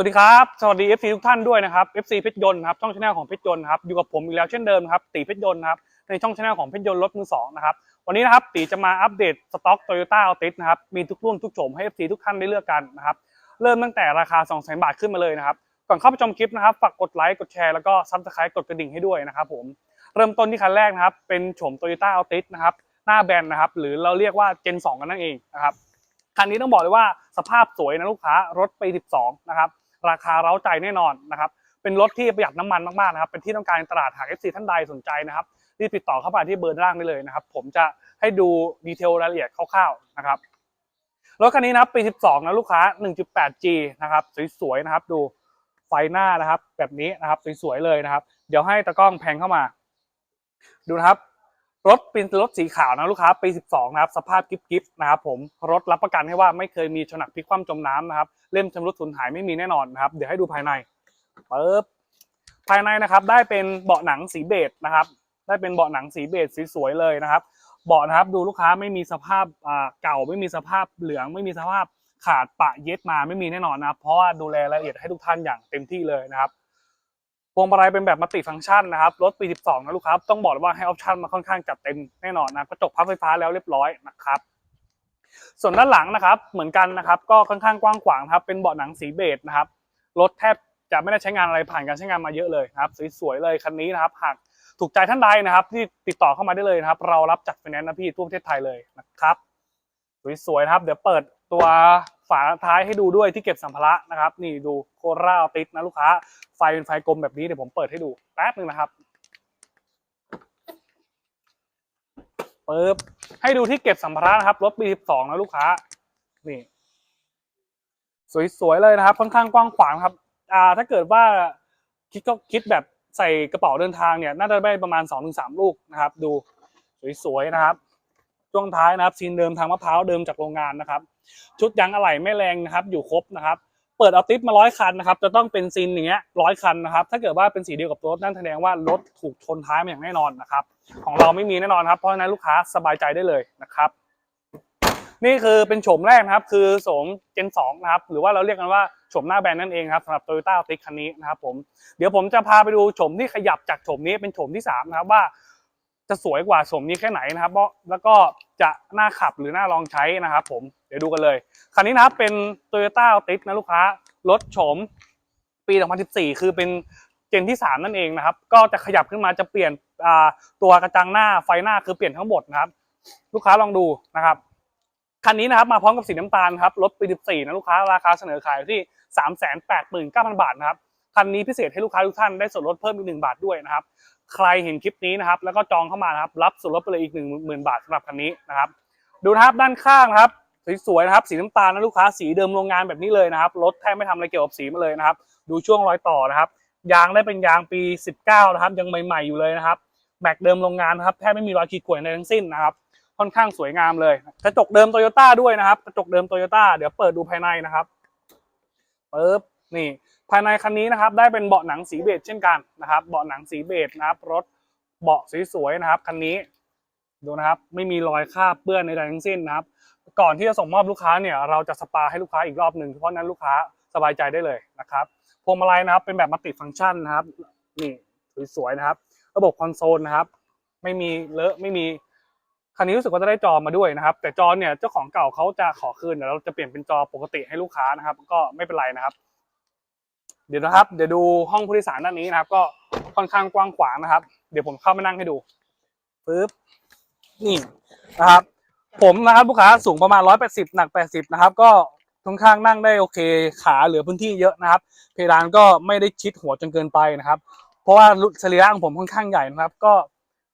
วัสดีครับ สวัสดี FC ทุกท่านด้วยนะครับ FC เพชรยนต์ครับช่องชาแนลของเพชรยนต์ครับอยู่กับผมอีกแล้วเช่นเดิมครับตีเพชรยนต์ครับในช่องชาแนลของเพชรยนต์รถมือสองนะครับวันนี้นะครับตีจะมาอัปเดตสต็อกโตโยต้าอัลติสนะครับมีทุกรุ่นทุกโฉมให้ FC ทุกท่านได้เลือกกันนะครับเริ่มตั้งแต่ราคา 2 0 0 0 0บาทขึ้นมาเลยนะครับก่อนเข้าไปชมคลิปนะครับฝากกดไลค์กดแชร์แล้วก็ซับสไครต์กดกระดิ่งให้ด้วยนะครับผมเริ่มต้นที่คันแรกนะครับเป็นโฉมโตโยต้าอัลติสนะครับหน้าแบนนะครับหรือเราเรียกว่า Gen 2 กันนั่นเองนะครับคันนี้ต้องบอกเลยว่าสภาพสวยนะลูกค้ารถปี 12 นะครับ ราคาเร้าใจแน่นอนนะครับเป็นรถที่ประหยัดน้ำมันมากๆนะครับเป็นที่ต้องการในตลาดหาก FC ท่านใดสนใจนะครับรีบติดต่อเข้ามาที่เบอร์ด้านล่างได้เลยนะครับ ผมจะให้ดูดีเทลรายละเอียดคร่าวๆนะครับรถคันนี้นะครับปี 12 นะลูกค้า 1.8G นะครับสวยๆนะครับ ดูไฟหน้านะครับ แบบนี้นะครับสวยๆเลยนะครับ เดี๋ยวให้ตะกล้องแพงเข้ามา ดูนะครับ รถเป็นรถสีขาวนะลูกค้าปี 12 นะครับ สภาพกิ๊บๆนะครับผมรถรับประกันให้ว่าไม่เคยมีชนหนักพลิกคว่ำจมน้ำนะครับ เล่มชำรุดสูญหายไม่มีแน่นอนนะครับ เดี๋ยวให้ดูภายในปึ๊บภายในนะครับได้เป็นเบาะหนังสีเบจนะครับ ได้เป็นเบาะหนังสีเบจสวยๆเลยนะครับ เบาะนะครับดูลูกค้าไม่มีสภาพเก่าไม่มีสภาพเหลือง ไม่มีสภาพขาดปะเย็ดมาไม่มีแน่นอนนะครับเพราะว่าดูแลรายละเอียดให้ทุกท่านอย่างเต็มที่เลยนะครับ วงมาลัยเป็นแบบมัลติฟังก์ชันนะครับ รถปี 12 นะลูกค้าต้องบอกเลยว่าให้ออปชั่นมาค่อนข้างจัดเต็มแน่นอนนะกระจกพับไฟฟ้าแล้วเรียบร้อยนะครับส่วนด้านหลังนะครับเหมือนกันนะครับ ก็ค่อนข้างกว้างขวางครับเป็นเบาะหนังสีเบจนะครับรถแทบจะไม่ได้ใช้งานอะไรผ่านการใช้งานมาเยอะเลยนะครับสวยๆเลยคันนี้นะครับหากถูกใจท่านใดนะครับ ที่ติดต่อเข้ามาได้เลยนะครับ เรารับจัดไฟแนนซ์นะพี่ทั่วประเทศไทยเลยนะครับสวยๆนะครับ เดี๋ยวเปิดตัว ฝาท้ายให้ดูด้วยที่เก็บสัมภาระนะครับ นี่ดูโคราติดนะลูกค้า ไฟเป็นไฟกลมแบบนี้เดี๋ยวผมเปิดให้ดูแป๊บนึงนะครับปึ๊บให้ดูที่เก็บสัมภาระนะครับรถปี12นะลูกค้า นี่ สวยๆเลยนะครับ ค่อนข้างกว้างขวางครับ อ่า ถ้าเกิดว่าคิดก็คิดแบบใส่กระเป๋าเดินทางเนี่ย น่าจะได้ประมาณ 2-3 ลูกนะครับ ดูสวยๆนะครับช่วงท้ายนะครับซีนเดิมทางมะพร้าวเดิมจากโรงงานนะครับ ชุดยางอะไหล่ไม่แรงนะครับ อยู่ครบนะครับ เปิดเอาติปมาร้อยคันนะครับ จะต้องเป็นซีนอย่างเงี้ยร้อยคันนะครับ ถ้าเกิดว่าเป็นสีเดียวกับรถนั่นแสดงว่ารถถูกชนท้ายมาอย่างแน่นอนนะครับ ของเราไม่มีแน่นอนครับ เพราะฉะนั้นลูกค้าสบายใจได้เลยนะครับ นี่คือเป็นโฉมแรกนะครับ คือโฉม Gen 2นะครับ หรือว่าเราเรียกกันว่าโฉมหน้าแบรนด์นั่นเองครับสำหรับ Toyota a l t i คันนี้นะครับผม เดี๋ยวผมจะพาไปดูโฉมที่ขยับจากโฉมนี้เป็นโฉมที่3นะครับว่าจะสวยกว่าโฉมนี้แค่ไหนนะครับ แล้วก็ จะน่าขับหรือน่าลองใช้นะครับผมเดี๋ยวดูกันเลย คันนี้นะครับเป็น Toyota a l t i s นะลูกค้ารถโฉมปี 2014 คือเป็นเจนที่ 3 นั่นเองนะครับ ก็จะขยับขึ้นมาจะเปลี่ยนตัวกระจังหน้าไฟหน้าคือเปลี่ยนทั้งหมดนะครับ ลูกค้าลองดูนะครับคันนี้นะครับมาพร้อมกับสีน้ำตาลครับรถปี 14 นะลูกค้าราคาเสนอขายที่ 389,000 บาทนะครับคันนี้พิเศษให้ลูกค้าทุกท่านได้ส่วนลดเพิ่มอีกหนึ่งบาทด้วยนะครับ ใครเห็นคลิปนี้นะครับ แล้วก็จองเข้ามานะครับ รับส่วนลดไปเลยอีกหนึ่งหมื่นบาทสำหรับคันนี้นะครับ ดูนะครับด้านข้างนะครับสวยๆนะครับสีน้ำตาลนะลูกค้าสีเดิมโรงงานแบบนี้เลยนะครับรถแทบไม่ทำอะไรเกี่ยวกับสีมาเลยนะครับ ดูช่วงรอยต่อนะครับ ยางได้เป็นยางปี 19 นะครับ ยังใหม่ๆอยู่เลยนะครับแม็กเดิมโรงงานนะครับแทบไม่มีรอยขีดข่วนในทั้งสิ้นนะครับค่อนข้างสวยงามเลยกระจกเดิมโตโยต้าด้วยนะครับกระจกเดิมโตโยต้าเดี๋ยวเปิดดูภายในนะครับปึ๊บ นี่ภายในคันนี้นะครับได้เป็นเบาะหนังสีเบจเช่นกันนะครับเบาะหนังสีเบจนะครับรถเบาะสวยๆนะครับคันนี้ดูนะครับไม่มีรอยคราบเปื้อนใดทั้งสิ้นนะครับ ก่อนที่จะส่งมอบลูกค้าเนี่ยเราจะสปาให้ลูกค้าอีกรอบหนึ่งเพราะฉะนั้นลูกค้าสบายใจได้เลยนะครับพวงมาลัยนะครับเป็นแบบมัลติฟังก์ชันนะครับนี่สวยๆนะครับ ระบบคอนโซลนะครับ ไม่มีเลอะไม่มีคันนี้รู้สึกว่าจะได้จอมาด้วยนะครับ แต่จอเนี่ยเจ้าของเก่าเขาจะขอคืนเดี๋ยวเราจะเปลี่ยนเป็นจอปกติให้ลูกค้านะครับ ก็ไม่เป็นไรนะครับ เดี๋ยวนะครับ เดี๋ยวดูห้องผู้โดยสารด้านนี้นะครับ ก็ค่อนข้างกว้างขวางนะครับ เดี๋ยวผมเข้ามานั่งให้ดูปึ๊บนี่นะครับ ผมนะครับลูกค้าสูงประมาณ 180 หนัก 80 นะครับ ก็ค่อนข้างนั่งได้โอเค ขาเหลือพื้นที่เยอะนะครับ เพดานก็ไม่ได้ชิดหัวจนเกินไปนะครับ เพราะว่าสรีระของผมค่อนข้างใหญ่นะครับ ก็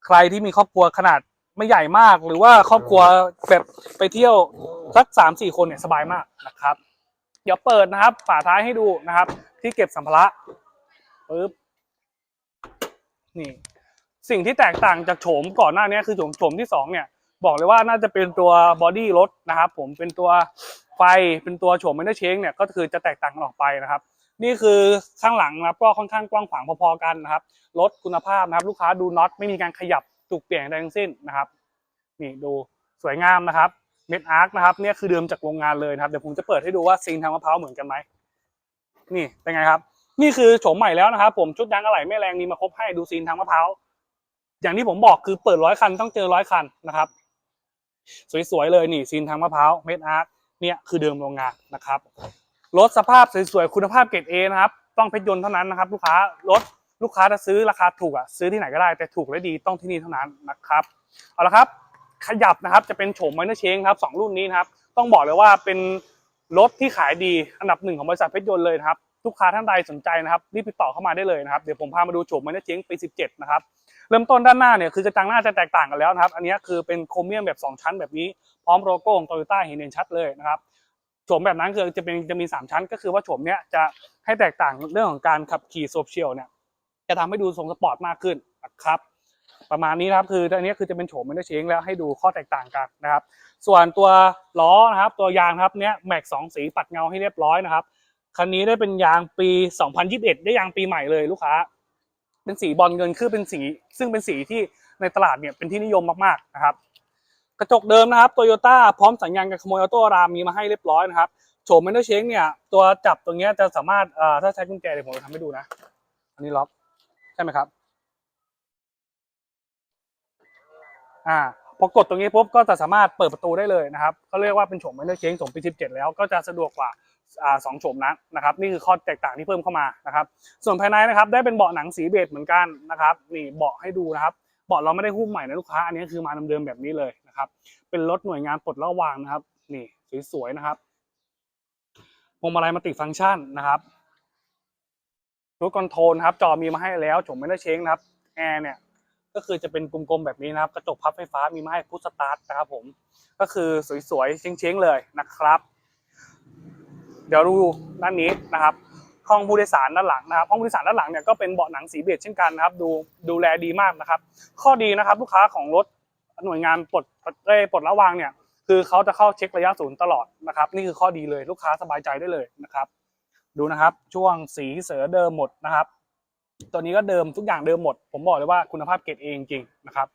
ใครที่มีครอบครัวขนาดไม่ใหญ่มาก หรือว่าครอบครัวแบบไปเที่ยวสักสามสี่คนเนี่ยสบายมากนะครับ เดี๋ยวเปิดนะครับ ฝาท้ายให้ดูนะครับ ที่เก็บสัมภาระปึ๊บนี่ สิ่งที่แตกต่างจากโฉมก่อนหน้านี้คือโฉมโฉมที่สองเนี่ย บอกเลยว่าน่าจะเป็นตัวบอดี้รถนะครับ ผมเป็นตัวไฟเป็นตัวโฉมไม่ได้เชงเนี่ยก็คือจะแตกต่างกันออกไปนะครับ นี่คือข้างหลังนะครับก็ค่อนข้างกว้างขวางพอๆกันนะครับรถคุณภาพนะครับ ลูกค้าดูน็อตไม่มีการขยับถูกเปลี่ยนใดทั้งสิ้นนะครับ นี่ดูสวยงามนะครับ เม็ดอาร์คนะครับเนี่ยคือเดิมจากโรงงานเลยนะครับเดี๋ยวผมจะเปิดให้ดูว่าซีนทางมะพร้าวเหมือนกันไหมนี่เป็นไงครับ นี่คือโฉมใหม่แล้วนะครับ ผมชุดยางอะไหล่ไม่แรงมีมาครบให้ดูซีนทางมะพร้าวอย่างที่ผมบอกคือเปิดร้อยคันต้องเจอร้อยคันนะครับ สวยๆเลยนี่ซีนทางมะพร้าวเมดอาร์ตเนี่ยคือเดิมโรงงานนะครับรถสภาพสวยๆคุณภาพเกรดเอนะครับต้องเพชรยนต์เท่านั้นนะครับ ลูกค้ารถลูกค้าจะซื้อราคาถูกอะซื้อที่ไหนก็ได้แต่ถูกและดีต้องที่นี่เท่านั้นนะครับ เอาละครับ ขยับนะครับจะเป็นโฉมไมเนอร์เชงครับสองรุ่นนี้นะครับต้องบอกเลยว่าเป็นรถที่ขายดีอันดับหนึ่งของบริษัทเพชรยนต์เลยครับลูกค้าท่านใดสนใจนะครับรีบติดต่อเข้ามาได้เลยนะครับเดี๋ยวผมพามาดูโฉมไมเนอร์เชงปี 17 นะครับเริ่มต้นด้านหน้าเนี่ยคือกระจังหน้าจะแตกต่างกันแล้วนะครับ อันนี้คือเป็นโครเมียมแบบ 2 ชั้นแบบนี้พร้อมโลโก้ของโตโยต้าเห็นเด่นชัดเลยนะครับโฉมแบบนั้นคือจะเป็นจะมี 3 ชั้น ก็คือว่าโฉมเนี้ยจะให้แตกต่างเรื่องของการขับขี่โซเชียลเนี่ยจะทำให้ดูทรงสปอร์ตมากขึ้นนะครับ ประมาณนี้นะครับคืออันนี้คือจะเป็นโฉมไม่ได้เชงแล้วให้ดูข้อแตกต่างกันนะครับ ส่วนตัวล้อนะครับ ตัวยางครับเนี้ยแม็กสองสีปัดเงาให้เรียบร้อยนะครับคันนี้ได้เป็นยางปี 2021 ได้ยางปีใหม่เลยลูกค้า เป็นสีบอลเงินคือเป็นสี ซึ่งเป็นสีที่ในตลาดเนี่ยเป็นที่นิยมมากๆนะครับ กระจกเดิมนะครับโตโยต้าพร้อมสัญญาณการขโมยออโต้รามมีมาให้เรียบร้อยนะครับโฉมเมนเทอร์เชงเนี่ยตัวจับตรงเนี้ยจะสามารถเอ่อถ้าใช้กุญแจเดี๋ยวผมจะทำให้ดูนะ อันนี้ล็อกใช่ไหมครับ อ่าพอกดตรงนี้ปุ๊บก็จะสามารถเปิดประตูได้เลยนะครับเขาเรียกว่าเป็นโฉมไมเนอร์เชงโฉมปี 17 แล้วก็จะสะดวกกว่าสองโฉมนั้นนะครับนี่คือข้อแตกต่างที่เพิ่มเข้ามานะครับส่วนภายในนะครับได้เป็นเบาะหนังสีเบจเหมือนกันนะครับนี่เบาะให้ดูนะครับเบาะเราไม่ได้หุ้มใหม่นะลูกค้าอันนี้คือมาเดิมๆแบบนี้เลยนะครับเป็นรถหน่วยงานปลดระวางนะครับนี่สวยๆนะครับพวงมาลัยมัลติฟังก์ชันนะครับรูทคอนโทรลครับจอมีมาให้แล้วโฉมไม่ได้เช้งนะครับแอร์เนี่ย ก็คือจะเป็นกลมๆแบบนี้นะครับ กระจกพับไฟฟ้ามีไม้พุทสตาร์ทนะครับผม ก็คือสวยๆเช้งๆเลยนะครับ เดี๋ยวดูด้านนี้นะครับ ห้องผู้โดยสารด้านหลังนะครับ ห้องผู้โดยสารด้านหลังเนี่ยก็เป็นเบาะหนังสีเบจเช่นกันนะครับ ดูดูแลดีมากนะครับ ข้อดีนะครับลูกค้าของรถหน่วยงานปลดเอ้ยปลดระวางเนี่ย คือเขาจะเข้าเช็คระยะศูนย์ตลอดนะครับ นี่คือข้อดีเลยลูกค้าสบายใจได้เลยนะครับ ดูนะครับ ช่วงสีเสือเดิมหมดนะครับ ตัวนี้ก็เดิมทุกอย่างเดิมหมด ผมบอกเลยว่าคุณภาพเกรดเองจริงๆนะครับ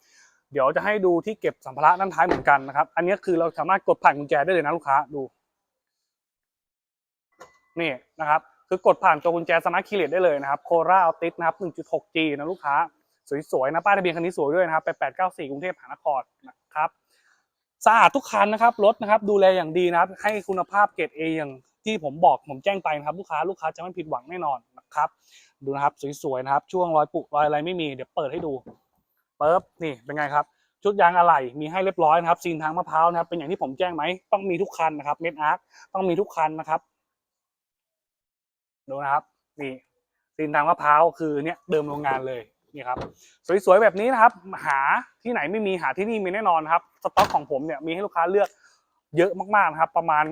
เดี๋ยวจะให้ดูที่เก็บสัมภาระด้านท้ายเหมือนกันนะครับ อันนี้คือเราสามารถกดผ่านกุญแจได้เลยนะลูกค้าดู นี่นะครับคือกดผ่านตัวกุญแจสมาร์ทคีย์เลสได้เลยนะครับโคราอัลติสนะครับ 1.6G นะลูกค้า สวยๆนะป้ายทะเบียนคันนี้สวยด้วยนะครับ8894 กรุงเทพมหานครนะครับสะอาดทุกคันนะครับรถนะครับดูแลอย่างดีนะครับ ให้คุณภาพเกรด A อย่างที่ผมบอกผมแจ้งไปนะครับ ลูกค้าลูกค้าจะไม่ผิดหวังแน่นอนนะครับ ดูนะครับสวยๆนะครับ ช่วงรอยปุรอยอะไรไม่มีเดี๋ยวเปิดให้ดูเปิบนี่เป็นไงครับ ชุดยางอะไหล่มีให้เรียบร้อยนะครับซีนทางมะพร้าวนะครับ เป็นอย่างที่ผมแจ้งไหมต้องมีทุกคันนะครับเม็ดอาร์คต้องมีทุกคันนะครับดูนะครับ นี่ซีนทางมะพร้าวคือเนี่ยเดิมโรงงานเลยนี่ครับ สวยๆแบบนี้นะครับ หาที่ไหนไม่มีหาที่นี่มีแน่นอนครับสต็อกของผมเนี่ยมีให้ลูกค้าเลือกเยอะมากๆนะครับ ประมาณ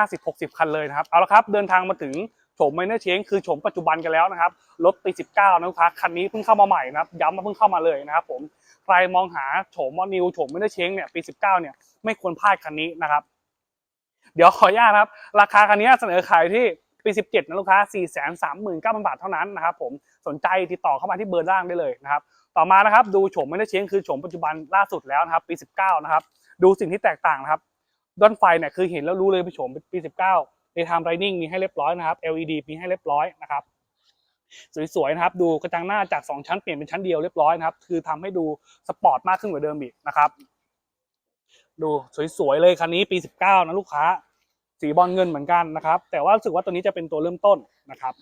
50-60 คันเลยนะครับเอาละครับ เดินทางมาถึง โฉมไมเนอร์เชงคือโฉมปัจจุบันกันแล้วนะครับรถปี19นะลูกค้าคันนี้เพิ่งเข้ามาใหม่นะครับย้ำว่าเพิ่งเข้ามาเลยนะครับผมใครมองหาโฉมมอนิวโฉมไมเนอร์เชงเนี่ยปี19เนี่ยไม่ควรพลาดคันนี้นะครับ เดี๋ยวขออนุญาตครับ ราคาคันนี้เสนอขายที่ปี17นะลูกค้า 439,000 บาทเท่านั้นนะครับผมสนใจติดต่อเข้ามาที่เบอร์ล่างได้เลยนะครับต่อมานะครับดูโฉมไม่ได้เชงคือโฉมปัจจุบันล่าสุดแล้วนะครับปี19นะครับดูสิ่งที่แตกต่างนะครับด้านไฟเนี่ยคือเห็นแล้วรู้เลยเป็นโฉมปี19 ไทม์ไรนิ่งมีให้เรียบร้อยนะครับ LED มีให้เรียบร้อยนะครับสวยๆนะครับดูกระจังหน้าจาก 2 ชั้นเปลี่ยนเป็นชั้นเดียวเรียบร้อยนะครับคือทำให้ดูสปอร์ตมากขึ้นกว่าเดิมอีกนะครับดูสวยๆเลยคันนี้ปี 19 นะลูกค้า สีบอลเงินเหมือนกันนะครับ แต่ว่ารู้สึกว่าตัวนี้จะเป็นตัวเริ่มต้นนะครับ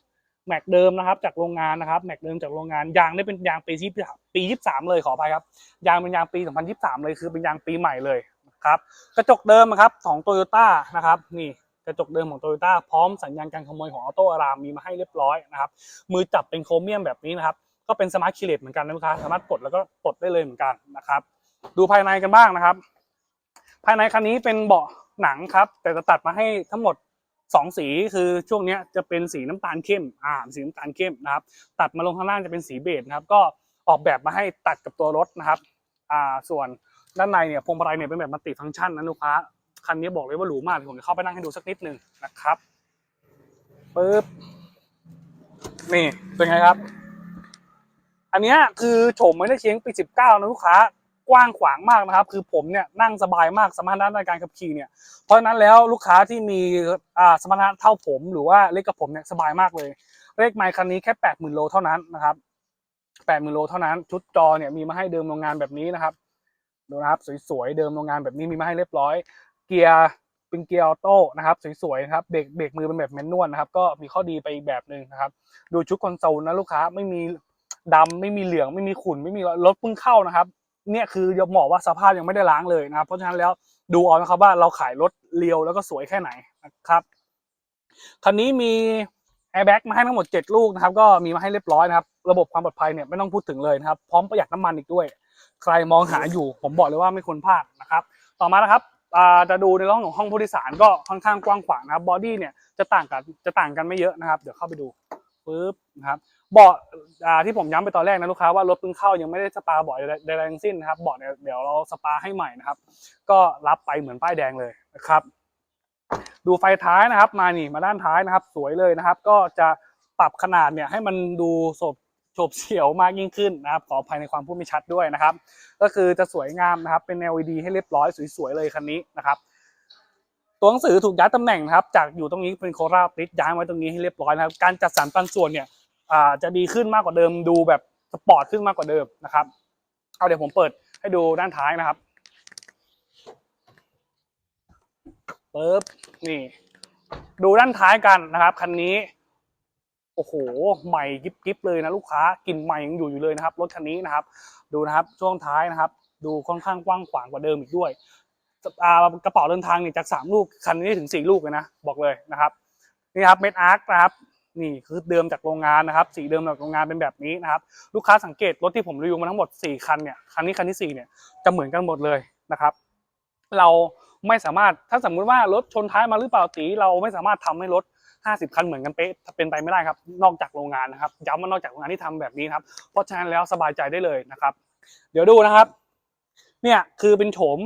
แม็กเดิมนะครับจากโรงงานนะครับแม็กเดิมจากโรงงานยางได้เป็นยางปีที่ปียี่สามเลยขออภัยครับยางเป็นยางปี 2023 เลยคือเป็นยางปีใหม่เลยนะครับกระจกเดิมนะครับของโตโยต้านะครับนี่ กระจกเดิมของโตโยต้าพร้อมสัญญาณการขโมยของออโต้อารามมีมาให้เรียบร้อยนะครับมือจับเป็นโครเมียมแบบนี้นะครับก็เป็นสมาร์ทคีเลสเหมือนกันนะลูกค้าสามารถกดแล้วก็ปลดได้เลยเหมือนกันนะครับ ดูภายในกันบ้างนะครับ ภายในคันนี้เป็นเบาะหนังครับ แต่จะตัดมาให้ทั้งหมดสองสีคือช่วงนี้จะเป็นสีน้ำตาลเข้มอ่าสีน้ำตาลเข้มนะครับ ตัดมาลงข้างล่างจะเป็นสีเบจนะครับ ก็ออกแบบมาให้ตัดกับตัวรถนะครับอ่าส่วนด้านในเนี่ยพวงมาลัยเนี่ยเป็นแบบมัลติฟังก์ชันนะลูกค้า คันนี้บอกเลยว่าหรูมากผมจะเข้าไปนั่งให้ดูสักนิดหนึ่งนะครับปึ๊บนี่เป็นไงครับ อันนี้คือโฉมไม่ได้เชียงปี 19 นะลูกค้ากว้างขวางมากนะครับ คือผมเนี่ยนั่งสบายมากสมรรถนะในการขับขี่เนี่ย เพราะฉะนั้นแล้วลูกค้าที่มีอ่าสมรรถนะเท่าผมหรือว่าเล็กกับผมเนี่ยสบายมากเลย เลขไมค์คันนี้แค่แปดหมื่นโลเท่านั้นนะครับแปดหมื่นโลเท่านั้นชุดจอเนี่ยมีมาให้เดิมโรงงานแบบนี้นะครับดูนะครับสวยๆเดิมโรงงานแบบนี้มีมาให้เรียบร้อย เกียร์เป็นเกียร์ออโต้นะครับสวยๆนะครับเบรกเบรกมือเป็นแบบแมนนวลนะครับก็มีข้อดีไปอีกแบบหนึ่งนะครับ ดูชุดคอนโซลนะลูกค้าไม่มีดำไม่มีเหลืองไม่มีขุ่นไม่มีรถเพิ่งเข้านะครับ เนี่ยคือจะบอกว่าสภาพยังไม่ได้ล้างเลยนะครับ เพราะฉะนั้นแล้วดูเอานะครับว่าเราขายรถเรียวแล้วก็สวยแค่ไหนนะครับคันนี้มีแอร์แบ็กมาให้ทั้งหมด 7 ลูกนะครับก็มีมาให้เรียบร้อยนะครับ ระบบความปลอดภัยเนี่ยไม่ต้องพูดถึงเลยนะครับ พร้อมประหยัดน้ำมันอีกด้วย ใครมองหาอยู่ผมบอกเลยว่าไม่ควรพลาดนะครับ ต่อมานะครับ จะดูในเรื่องของห้องผู้โดยสารก็ค่อนข้างกว้างขวางนะครับบอดี้เนี่ยจะต่างกันจะต่างกันไม่เยอะนะครับ เดี๋ยวเข้าไปดูปึ๊บนะครับเบาะที่ผมย้ำไปตอนแรกนะลูกค้าว่ารถเพิ่งเข้ายังไม่ได้สปาเบาะใดๆทั้งสิ้นนะครับเบาะเดี๋ยวเราสปาให้ใหม่นะครับ ก็รับไปเหมือนป้ายแดงเลยนะครับ ดูไฟท้ายนะครับ มานี่มาด้านท้ายนะครับ สวยเลยนะครับ ก็จะปรับขนาดเนี่ยให้มันดูสบ โฉบเฉี่ยวมากยิ่งขึ้นนะครับ ขออภัยในความพูดไม่ชัดด้วยนะครับ ก็คือจะสวยงามนะครับ เป็น LED ให้เรียบร้อยสวยๆเลยคันนี้นะครับตัวหนังสือถูกย้ายตำแหน่งนะครับ จากอยู่ตรงนี้เป็นโคราชติดย้ายมาไว้ตรงนี้ให้เรียบร้อยนะครับ การจัดสรรปันส่วนเนี่ยจะดีขึ้นมากกว่าเดิม ดูแบบสปอร์ตขึ้นมากกว่าเดิมนะครับ เอาเดี๋ยวผมเปิดให้ดูด้านท้ายนะครับปึ๊บนี่ ดูด้านท้ายกันนะครับคันนี้ โอ้โหใหม่กิบกิบเลยนะลูกค้ากลิ่นใหม่ยังอยู่อยู่เลยนะครับรถคันนี้นะครับ ดูนะครับช่วงท้ายนะครับ ดูค่อนข้างกว้างขวางกว่าเดิมอีกด้วยกระเป๋าเดินทางเนี่ยจากสามลูกคันนี้ถึงสี่ลูกเลยนะบอกเลยนะครับนี่ครับเม็ดอาร์คนะครับนี่คือเดิมจากโรงงานนะครับสีเดิมจากโรงงานเป็นแบบนี้นะครับ ลูกค้าสังเกตรถที่ผมรีวิวมาทั้งหมด 4 คันเนี่ยคันนี้คันที่4เนี่ยจะเหมือนกันหมดเลยนะครับ เราไม่สามารถถ้าสมมุติว่ารถชนท้ายมาหรือเปล่าตีเราไม่สามารถทำให้รถ 50 คันเหมือนกันเป๊ะเป็นไปไม่ได้ครับนอกจากโรงงานนะครับย้ำว่านอกจากโรงงานที่ทำแบบนี้ครับเพราะฉะนั้นแล้วสบายใจได้เลยนะครับ เดี๋ยวดูนะครับ เนี่ยคือเป็นโฉม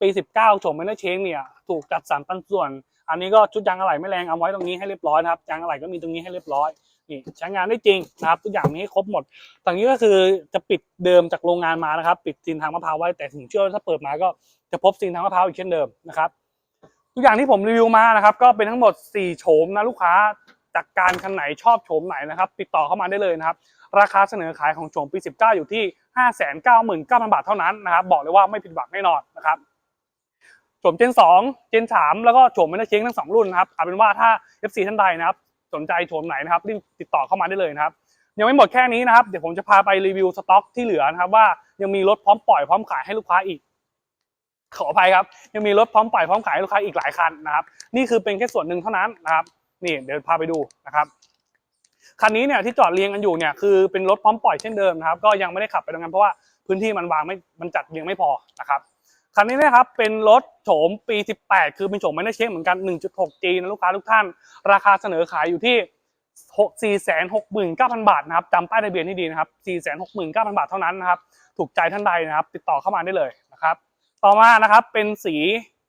ปี 19โฉมไม่ได้เชงเนี่ยถูกจัดสรรปันส่วน อันนี้ก็ชุดยางอะไหล่ไม่แรงเอาไว้ตรงนี้ให้เรียบร้อยนะครับยางอะไหล่ก็มีตรงนี้ให้เรียบร้อยนี่ใช้งานได้จริงนะครับทุกอย่างมีให้ครบหมดตรงนี้ก็คือจะปิดเดิมจากโรงงานมานะครับ ปิดซีนทางมะพร้าวไว้แต่ถึงเชื่อว่าถ้าเปิดมาก็จะพบซีนทางมะพร้าวอีกเช่นเดิมนะครับ ทุกอย่างที่ผมรีวิวมานะครับ ก็เป็นทั้งหมด 4 โฉมนะลูกค้าจากการคันไหนชอบโฉมไหนนะครับ ติดต่อเข้ามาได้เลยนะครับ ราคาเสนอขายของโฉมปี 19 อยู่ที่ 599,000 บาทเท่านั้นนะครับบอกเลยว่าไม่ผิดหวังแน่นอนนะครับโฉมเจน 2 เจน 3 แล้วก็โฉมไม่ได้เช้งทั้งสองรุ่นนะครับเอาเป็นว่าถ้า FC ท่านใดนะครับ สนใจโฉมไหนนะครับรีบติดต่อเข้ามาได้เลยนะครับยังไม่หมดแค่นี้นะครับ เดี๋ยวผมจะพาไปรีวิวสต็อกที่เหลือนะครับว่ายังมีรถพร้อมปล่อยพร้อมขายให้ลูกค้าอีก ขออภัยครับ ยังมีรถพร้อมปล่อยพร้อมขายให้ลูกค้าอีกหลายคันนะครับนี่คือเป็นแค่ส่วนหนึ่งเท่านั้นนะครับนี่เดี๋ยวพาไปดูนะครับคันนี้เนี่ยที่จอดเรียงกันอยู่เนี่ยคือเป็นรถพร้อมปล่อยเช่นเดิมนะครับก็ยังไม่ได้ขับไปตรงนั้นเพราะว่าพื้นที่มันวางไม่มันจัดเรียงไม่พอนะครับคันนี้นะครับเป็นรถโฉมปี 18 คือเป็นโฉมไม่ได้เช็คเหมือนกัน 1.6G นะลูกค้าทุกท่าน ราคาเสนอขายอยู่ที่ 469,000 บาทนะครับจำป้ายทะเบียนให้ดีนะครับ 469,000 บาทเท่านั้นนะครับ ถูกใจท่านใดนะครับ ติดต่อเข้ามาได้เลยนะครับ ต่อมานะครับเป็นสี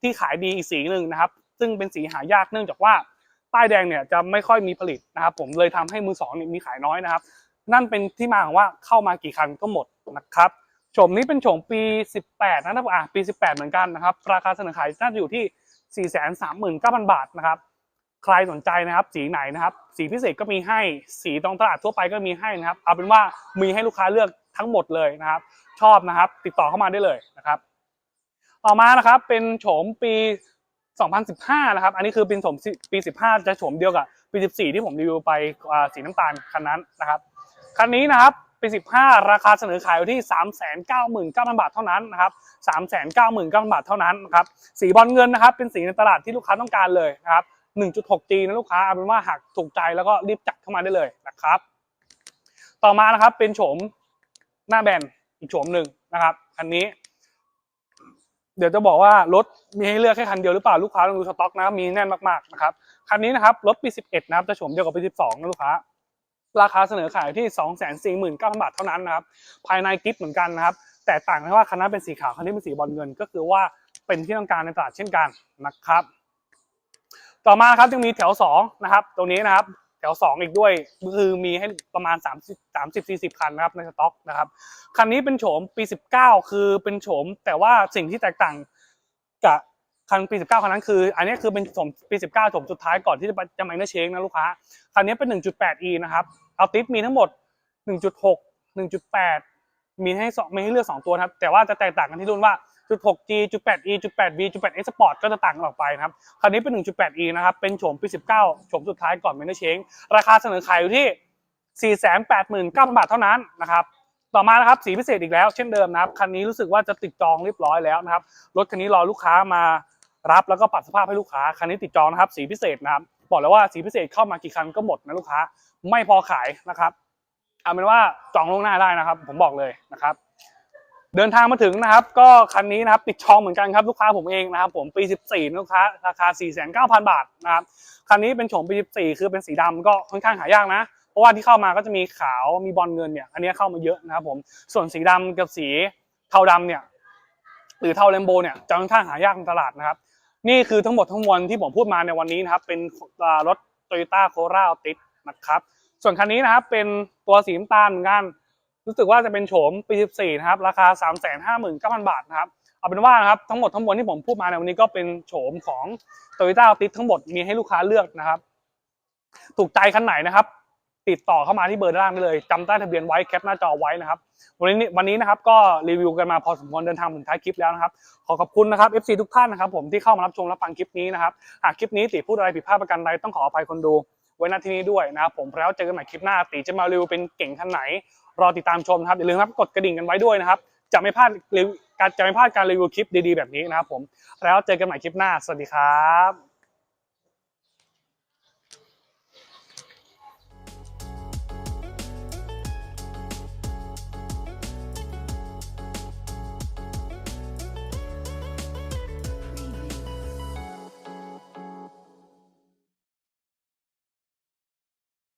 ที่ขายดีอีกสีหนึ่งนะครับ ซึ่งเป็นสีหายากเนื่องจากว่าป้ายแดงเนี่ยจะไม่ค่อยมีผลิตนะครับ ผมเลยทำให้มือสองมีขายน้อยนะครับ นั่นเป็นที่มาของว่าเข้ามากี่คันก็หมดนะครับโฉมนี้เป็นโฉมปี 18 นะครับอะปี 18 เหมือนกันนะครับ ราคาเสนอขายน่าจะอยู่ที่ 439,000 บาทนะครับ ใครสนใจนะครับสีไหนนะครับ สีพิเศษก็มีให้ สีตรงตลาดทั่วไปก็มีให้นะครับ เอาเป็นว่ามีให้ลูกค้าเลือกทั้งหมดเลยนะครับ ชอบนะครับ ติดต่อเข้ามาได้เลยนะครับ ต่อมานะครับเป็นโฉมปี 2015 นะครับ อันนี้คือเป็นโฉมปี 15 จะโฉมเดียวกับปี 14 ที่ผมรีวิวไปสีน้ำตาลคันนั้นนะครับ คันนี้นะครับปี 15 ราคาเสนอขายอยู่ที่ 399,000 บาทเท่านั้นนะครับ 399,000 บาทเท่านั้นนะครับ สีบอลเงินนะครับ เป็นสีในตลาดที่ลูกค้าต้องการเลยนะครับ 1.6G นะลูกค้าเอาเป็นว่าหากถูกใจแล้วก็รีบจัดเข้ามาได้เลยนะครับ ต่อมานะครับเป็นโฉมหน้าแบนอีกโฉมหนึ่งนะครับ คันนี้ เดี๋ยวจะบอกว่ารถมีให้เลือกแค่คันเดียวหรือเปล่าลูกค้าต้องดูสต็อกนะมีแน่นมากๆนะครับคันนี้นะครับรถปี 11 นะครับจะโฉมเดียวกับปี 12 นะลูกค้า ราคาเสนอขายอยู่ที่ 249,000 บาทเท่านั้นนะครับภายในกิฟต์เหมือนกันนะครับแต่ต่างกันว่าคันนั้นเป็นสีขาวคันนี้เป็นสีบอลเงิน ก็คือว่าเป็นที่ต้องการในตลาดเช่นกันนะครับ ต่อมาครับยังมีแถว2นะครับตรงนี้นะครับ วสองอีกด้วยคือมีให้ประมาณ 30 30 40 คันนะครับในสต็อกนะครับคันนี้เป็นโฉมปี 19 คือเป็นโฉมแต่ว่าสิ่งที่แตกต่างกับคันปี 19 คันนั้นคือ อันนี้คือเป็นโฉมปี 19โฉมสุดท้ายก่อนที่จะจะไมเนอร์เชงนะลูกค้าคันนี้เป็น 1.8e นะครับเอาติสมีทั้งหมด 1.6 1.8 มีให้สองมีให้เลือกสองตัวครับแต่ว่าจะแตกต่างกันที่รุ่นว่า จุด .6G จุด 8E จุด 8V 8 S Sport ก็จะต่างกันออกไปนะครับคันนี้เป็น 1.8e นะครับเป็นโฉมปี 19โฉมสุดท้ายก่อนเมนเชงราคาเสนอขายอยู่ที่ 489,000 บาทเท่านั้นนะครับต่อมานะครับสีพิเศษอีกแล้วเช่นเดิมนะครับคันนี้รู้สึกว่าจะติดจองเรียบร้อยแล้วนะครับรถคันนี้รอลูกค้ามารับแล้วก็ปรับสภาพให้ลูกค้าคันนี้ติดจองนะครับสีพิเศษนะครับบอกแล้วว่าสีพิเศษเข้ามากี่คันก็หมดนะลูกค้าไม่พอขายนะครับเอาเป็นว่าจองล่วงหน้าได้นะครับ ผมบอกเลยนะครับ เดินทางมาถึงนะครับ ก็คันนี้นะครับติดจองเหมือนกันครับลูกค้าผมเองนะครับ ผมปี 14 ลูกค้าราคา 49,000 บาทนะครับคันนี้เป็นโฉมปี 14 คือเป็นสีดำก็ค่อนข้างหายากนะ เพราะว่าที่เข้ามาก็จะมีขาวมีบอลเงินเนี่ยอันนี้เข้ามาเยอะนะครับผมส่วนสีดำกับสีเทาดำเนี่ยหรือเทาเลมโบเนี่ยจะค่อนข้างหายากในตลาดนะครับ นี่คือทั้งหมดทั้งมวลที่ผมพูดมาในวันนี้นะครับ เป็นรถ Toyota Corolla Altis นะครับ ส่วนคันนี้นะครับเป็นตัวสีน้ำตาลเหมือนกัน รู้สึกว่าจะเป็นโฉมปี 14 นะครับ ราคา 359,000 บาทนะครับ เอาเป็นว่านะครับทั้งหมดทั้งมวลที่ผมพูดมาในวันนี้ก็เป็นโฉมของ Toyota Altis ทั้งหมดมีให้ลูกค้าเลือกนะครับ ถูกใจคันไหนนะครับ ติดต่อเข้ามาที่เบอร์ด้านล่างได้เลยจำใต้ทะเบียนไว้แคปหน้าจอไว้นะครับ วันนี้วันนี้นะครับก็รีวิวกันมาพอสมควรเดินทางถึงท้ายคลิปแล้วนะครับ ขอขอบคุณนะครับ FC ทุกท่านนะครับ ผมที่เข้ามารับชมรับฟังคลิปนี้นะครับหากคลิปนี้ติพูดอะไรผิดพลาดประการใดต้องขออภัยคนดู ไว้ณที่นี้ด้วยนะครับผมแล้วเจอกันใหม่คลิปหน้าติจะมารีวิวเป็นเก่งคันไหน รอติดตามชมนะครับอย่าลืมครับกดกระดิ่งกันไว้ด้วยนะครับจะไม่พลาดรีวิวการจะไม่พลาดการรีวิวคลิปดีๆแบบนี้นะครับผมแล้วเจอกันใหม่คลิปหน้าสวัสดีครับ